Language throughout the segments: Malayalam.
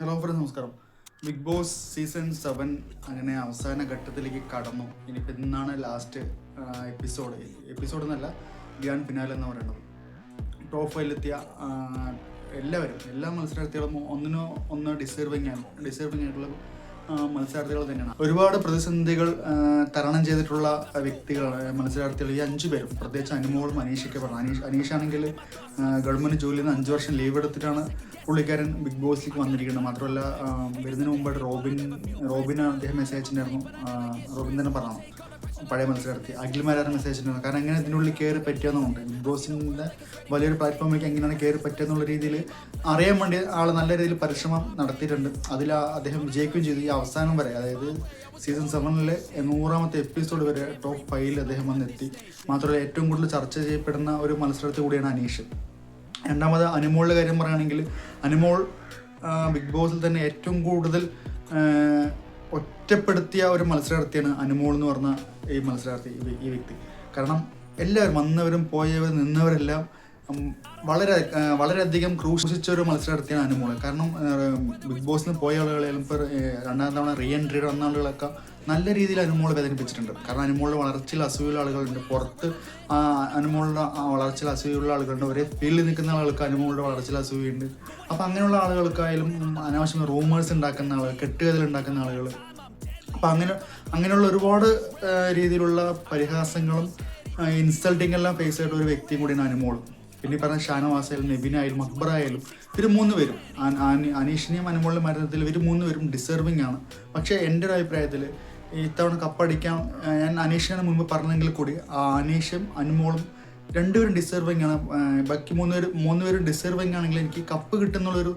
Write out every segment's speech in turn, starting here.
ഹലോ ഫ്രണ്ട്സ് നമസ്കാരം. ബിഗ് ബോസ് സീസൺ സെവൻ അങ്ങനെ അവസാന ഘട്ടത്തിലേക്ക് കടന്നു. ഇനിയിപ്പോൾ ഇന്നാണ് ലാസ്റ്റ് എപ്പിസോഡ് എപ്പിസോഡ് എന്നല്ല ഗ്രാൻഡ് ഫിനാലെ എന്ന് പറയുന്നത്. ടോപ്പ് ഫൈവിലെത്തിയ എല്ലാവരും എല്ലാ മത്സരാർത്ഥികളും ഒന്നിനോ ഒന്ന് ഡിസേർവിങ് ആണ്. ഡിസേർവിങ് ആയിട്ടുള്ള മത്സരാർത്ഥികൾ തന്നെയാണ്. ഒരുപാട് പ്രതിസന്ധികൾ തരണം ചെയ്തിട്ടുള്ള വ്യക്തികളാണ് മത്സരാർത്ഥികൾ. ഈ അഞ്ചു പേരും പ്രത്യേകിച്ച് അനുമോളും അനീഷൊക്കെ പറഞ്ഞു അനീഷ് അനീഷാണെങ്കിൽ ഗവൺമെന്റ് ജോലിയിൽ നിന്ന് അഞ്ച് വർഷം ലീവ് എടുത്തിട്ടാണ് പുള്ളിക്കാരൻ ബിഗ് ബോസിലേക്ക് വന്നിരിക്കുന്നത്. മാത്രമല്ല വരുന്നതിന് മുമ്പായിട്ട് റോബിൻ റോബിനാണ് അദ്ദേഹം മെസ്സേജ് അയച്ചിട്ടുണ്ടായിരുന്നു റോബിൻ തന്നെ പറഞ്ഞു പഴയ മത്സരാർത്ഥി അഖിൽമാരാണ് മെസ്സേജ് കാരണം എങ്ങനെ ഇതിനുള്ളിൽ കയറി പറ്റിയെന്നുണ്ട് ബിഗ് ബോസിന്റെ വലിയൊരു പ്ലാറ്റ്ഫോമിലേക്ക് എങ്ങനെയാണ് കയറി പറ്റിയെന്നുള്ള രീതിയിൽ അറിയാൻ വേണ്ടി ആൾ നല്ല രീതിയിൽ പരിശ്രമം നടത്തിയിട്ടുണ്ട്. അതിൽ അദ്ദേഹം വിജയിക്കുകയും ചെയ്തു. ഈ അവസാനം വരെ അതായത് സീസൺ സെവനിലെ നൂറാമത്തെ എപ്പിസോഡ് വരെ ടോപ്പ് ഫൈവിൽ അദ്ദേഹം വന്നെത്തി. മാത്രമല്ല ഏറ്റവും കൂടുതൽ ചർച്ച ചെയ്യപ്പെടുന്ന ഒരു മത്സരത്തിൽ കൂടിയാണ് അനീഷ്. രണ്ടാമത് അനുമോളുടെ കാര്യം പറയുകയാണെങ്കിൽ അനുമോൾ ബിഗ് ബോസിൽ തന്നെ ഏറ്റവും കൂടുതൽ ഒറ്റപ്പെടുത്തിയ ഒരു മത്സരാർത്ഥിയാണ് അനുമോൾ എന്ന് പറഞ്ഞ ഈ മത്സരാർത്ഥി ഈ വ്യക്തി. കാരണം എല്ലാവരും വന്നവരും പോയവരും നിന്നവരെല്ലാം വളരെ വളരെയധികം ക്രൂശിച്ച ഒരു മത്സരാർത്ഥിയാണ് അനുമോൾ. കാരണം ബിഗ് ബോസിൽ നിന്ന് പോയ ആളുകളെയും ഇപ്പോൾ രണ്ടാം തവണ റീ എൻട്രി വന്ന ആളുകളൊക്കെ നല്ല രീതിയിൽ അനുമോൾ വേദനിപ്പിച്ചിട്ടുണ്ട്. കാരണം അനുമോളുടെ വളർച്ചയിൽ അസൂയുള്ള ആളുകളുണ്ട്. പുറത്ത് അനുമോളുടെ വളർച്ചയിൽ അസൂയുള്ള ആളുകളുണ്ട്. ഒരേ ഫീൽഡിൽ നിൽക്കുന്ന ആളുകൾക്ക് അനുമോളുടെ വളർച്ചയിൽ അസൂയുണ്ട്. അപ്പോൾ അങ്ങനെയുള്ള ആളുകൾക്കായാലും അനാവശ്യം റൂമേഴ്സ് ഉണ്ടാക്കുന്ന ആളുകൾ കെട്ടുകഥകൾ ഉണ്ടാക്കുന്ന ആളുകൾ അപ്പം അങ്ങനെ അങ്ങനെയുള്ള ഒരുപാട് രീതിയിലുള്ള പരിഹാസങ്ങളും ഇൻസൾട്ടിങ് എല്ലാം ഫേസ് ചെയ്ത ഒരു വ്യക്തിയും കൂടിയാണ് അനുമോൾ പിന്നെ പറഞ്ഞ ഷാനവാസായാലും നെബിനായാലും അക്ബർ ആയാലും ഇവർ മൂന്ന് പേരും. അനീഷിനെയും അനുമോളിന്റെ മരണത്തിൽ ഇവർ മൂന്ന് പേരും ഡിസേർവിങ് ആണ്. പക്ഷേ എന്റെ ഒരു അഭിപ്രായത്തിൽ ഇത്തവണ കപ്പടിക്കാൻ ഞാൻ അനീഷിനാണ് മുൻപ് പറഞ്ഞെങ്കിൽ കൂടി ആ അനീഷും അനുമോളും രണ്ടുപേരും ഡിസേർവിങ് ആണ്. ബാക്കി മൂന്ന് മൂന്നുപേരും മൂന്ന് പേരും ഡിസേർവിങ് ആണെങ്കിൽ എനിക്ക് കപ്പ് കിട്ടുന്നുള്ളൊരു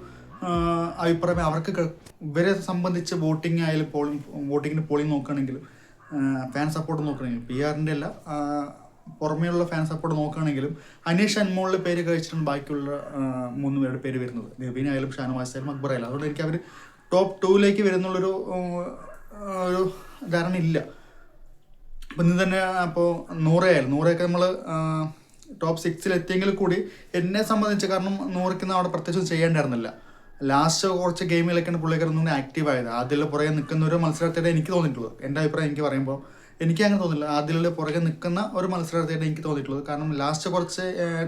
അഭിപ്രായം അവർക്ക് ഇവരെ സംബന്ധിച്ച് വോട്ടിംഗ് ആയാലും പോളിംഗ് വോട്ടിങ്ങിന്റെ പോളിംഗ് നോക്കുകയാണെങ്കിലും ഫാൻ സപ്പോർട്ട് നോക്കുകയാണെങ്കിലും പി ആറിന്റെ അല്ല പുറമേയുള്ള ഫാൻ സപ്പോർട്ട് നോക്കുകയാണെങ്കിലും അനീഷ് അൻമോളിന്റെ പേര് കഴിച്ചിട്ടാണ് ബാക്കിയുള്ള മൂന്ന് പേരുടെ പേര് വരുന്നത്. നബീൻ ആയാലും ഷാനവാസ് ആയാലും അക്ബർ ആയാലും. അതുകൊണ്ട് എനിക്ക് അവർ ടോപ്പ് ടൂവിലേക്ക് വരുന്നുള്ളൊരു ഒരു ധാരണ ഇല്ല. അപ്പം ഇന്ന് തന്നെ അപ്പോൾ നൂറയായാലും നൂറയൊക്കെ നമ്മൾ ടോപ്പ് സിക്സിൽ എത്തിയെങ്കിൽ കൂടി എന്നെ സംബന്ധിച്ച് കാരണം നൂറയ്ക്ക് അവിടെ പ്രത്യേകിച്ച് ചെയ്യേണ്ടായിരുന്നില്ല. ലാസ്റ്റ് കുറച്ച് ഗെയിമിലൊക്കെയാണ് പുള്ളിക്കാരൻ ഒന്നും ആക്റ്റീവ് ആയത്. അതിൽ പുറകെ നിൽക്കുന്ന ഒരു മത്സരാർത്ഥിയുടെ എനിക്ക് തോന്നിയിട്ടുള്ളത്. എന്റെ അഭിപ്രായം എനിക്ക് പറയുമ്പോൾ എനിക്ക് അങ്ങനെ തോന്നില്ല. അതിൽ പുറകെ നിൽക്കുന്ന ഒരു മത്സരാർത്ഥിയുടെ എനിക്ക് തോന്നിയിട്ടുള്ളത്. കാരണം ലാസ്റ്റ് കുറച്ച്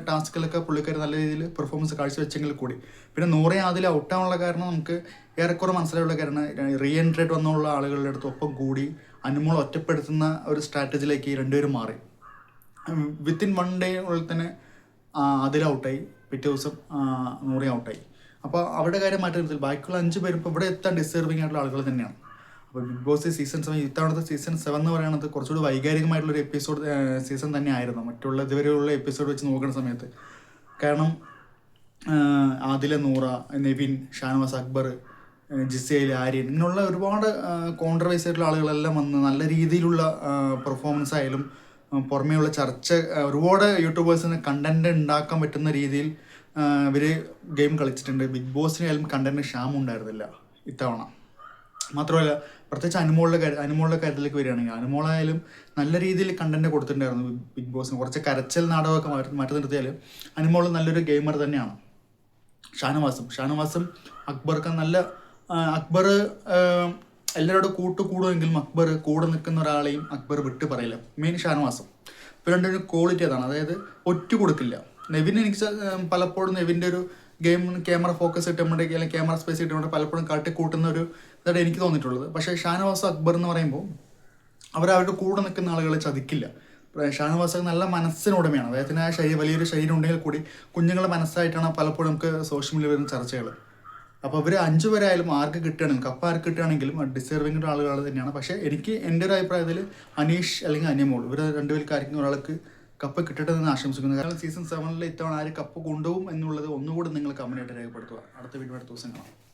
ടാസ്കിലൊക്കെ പുള്ളിക്കാർ നല്ല രീതിയിൽ പെർഫോമൻസ് കാഴ്ചവെച്ചെങ്കിൽ കൂടി. പിന്നെ നൂറെ അതിൽ ഔട്ടാവാനുള്ള കാരണം നമുക്ക് ഏറെക്കുറെ മനസ്സിലായുള്ള കാരണം റീ എൻട്രി ആയിട്ട് വന്നുള്ള ആളുകളുടെ അടുത്ത് ഒപ്പം കൂടി അനുമോൾ ഒറ്റപ്പെടുത്തുന്ന ഒരു സ്ട്രാറ്റജിയിലേക്ക് രണ്ടുപേരും മാറി. വിത്തിൻ വൺ ഡേ ഉള്ളിൽ തന്നെ അതിൽ ഔട്ടായി പിറ്റേ ദിവസം നൂറി ഔട്ടായി അപ്പോൾ അവരുടെ കാര്യം മാറ്റുന്നതിൽ ബാക്കിയുള്ള അഞ്ച് പേരും ഇപ്പോൾ ഇവിടെ എത്താൻ ഡിസേർവിംഗ് ആയിട്ടുള്ള ആളുകൾ തന്നെയാണ്. അപ്പോൾ ബിഗ് ബോസ് സീസൺ സെവൻ ഇത്തവണത്തെ സീസൺ സെവൻ എന്ന് പറയുന്നത് കുറച്ചുകൂടി വൈകാരികമായിട്ടുള്ള ഒരു എപ്പിസോഡ് സീസൺ തന്നെ ആയിരുന്നു മറ്റുള്ള ഇതുവരെയുള്ള എപ്പിസോഡ് വെച്ച് നോക്കുന്ന സമയത്ത്. കാരണം ആദില നൂറ നെവിൻ ഷാനവാസ് അക്ബർ ജിസേൽ ആര്യൻ ഇങ്ങനെയുള്ള ഒരുപാട് കോൺട്രവേഴ്സി ആയിട്ടുള്ള ആളുകളെല്ലാം വന്ന് നല്ല രീതിയിലുള്ള പെർഫോമൻസ് ആയാലും പുറമേയുള്ള ചർച്ച ഒരുപാട് യൂട്യൂബേഴ്സിന് കണ്ടന്റ് ഉണ്ടാക്കാൻ പറ്റുന്ന രീതിയിൽ ഇവർ ഗെയിം കളിച്ചിട്ടുണ്ട്. ബിഗ് ബോസിനായാലും കണ്ടന്റ് ക്ഷാമം ഉണ്ടായിരുന്നില്ല ഇത്തവണ. മാത്രമല്ല പ്രത്യേകിച്ച് അനുമോളുടെ കാര്യം അനുമോളുടെ കാര്യത്തിലേക്ക് വരികയാണെങ്കിൽ അനുമോളായാലും നല്ല രീതിയിൽ കണ്ടന്റ് കൊടുത്തിട്ടുണ്ടായിരുന്നു ബിഗ്- ബോസിന് കുറച്ച് കരച്ചൽ നാടകമൊക്കെ മാറ്റി നിർത്തിയാൽ അനുമോൾ നല്ലൊരു ഗെയിമർ തന്നെയാണ്. ഷാനവാസും. ഷാനവാസും അക്ബർക്ക് നല്ല അക്ബർ എല്ലാവരോടും കൂട്ട് കൂടുമെങ്കിലും അക്ബർ കൂടെ നിൽക്കുന്ന ഒരാളെയും അക്ബർ വിട്ടു പറയില്ല. മെയിൻ ഷാനവാസും. ഇപ്പം രണ്ടൊരു ക്വാളിറ്റി അതാണ്. അതായത് ഒറ്റ കൊടുക്കില്ല. നെവിൻ എനിക്ക് പലപ്പോഴും നെവിന്റെ ഒരു ഗെയിം ക്യാമറ ഫോക്കസ് ഇട്ടുകൊണ്ട് അല്ലെങ്കിൽ ക്യാമറ സ്പേസ് ഇട്ടുകൊണ്ട് പലപ്പോഴും കാട്ടി കൂട്ടുന്ന ഒരു ഇതാണ് എനിക്ക് തോന്നിയിട്ടുള്ളത്. പക്ഷേ ഷാനവാസ് അക്ബർ എന്ന് പറയുമ്പോൾ അവർ അവരുടെ കൂടെ നിൽക്കുന്ന ആളുകളെ ചതിക്കില്ല. ഷാനവാസ് നല്ല മനസ്സിനുടമയാണ്. അദ്ദേഹത്തിന് ആ ശരീരം വലിയൊരു ശരീരം ഉണ്ടെങ്കിൽ കൂടി കുഞ്ഞുങ്ങളുടെ മനസ്സായിട്ടാണ് പലപ്പോഴും നമുക്ക് സോഷ്യൽ മീഡിയ വരുന്ന ചർച്ചകൾ അപ്പോൾ ഇവർ അഞ്ചു പേരായാലും ആർക്ക് കിട്ടുകയാണെങ്കിലും കപ്പ ആർക്ക് കിട്ടുകയാണെങ്കിലും ഡിസേർവിംഗ് ആളുകൾ തന്നെയാണ്. പക്ഷേ എനിക്ക് എന്റെ ഒരു അഭിപ്രായത്തിൽ അനീഷ് അല്ലെങ്കിൽ അനിയമോൾ ഇവർ രണ്ടുപേർക്ക് ആയിരിക്കും ഒരാൾക്ക് കപ്പ് കിട്ടട്ടെ എന്ന് ആശംസിക്കുന്നു. കാരണം സീസൺ സെവനിൽ ഇത്തവണ ആര് കപ്പ് കൊണ്ടുപോകും എന്നുള്ളത് ഒന്നുകൂടി നിങ്ങൾ കമന്റായിട്ട് രേഖപ്പെടുത്തുക. അടുത്ത വീഡിയോ അടുത്ത ദിവസം കാണാം.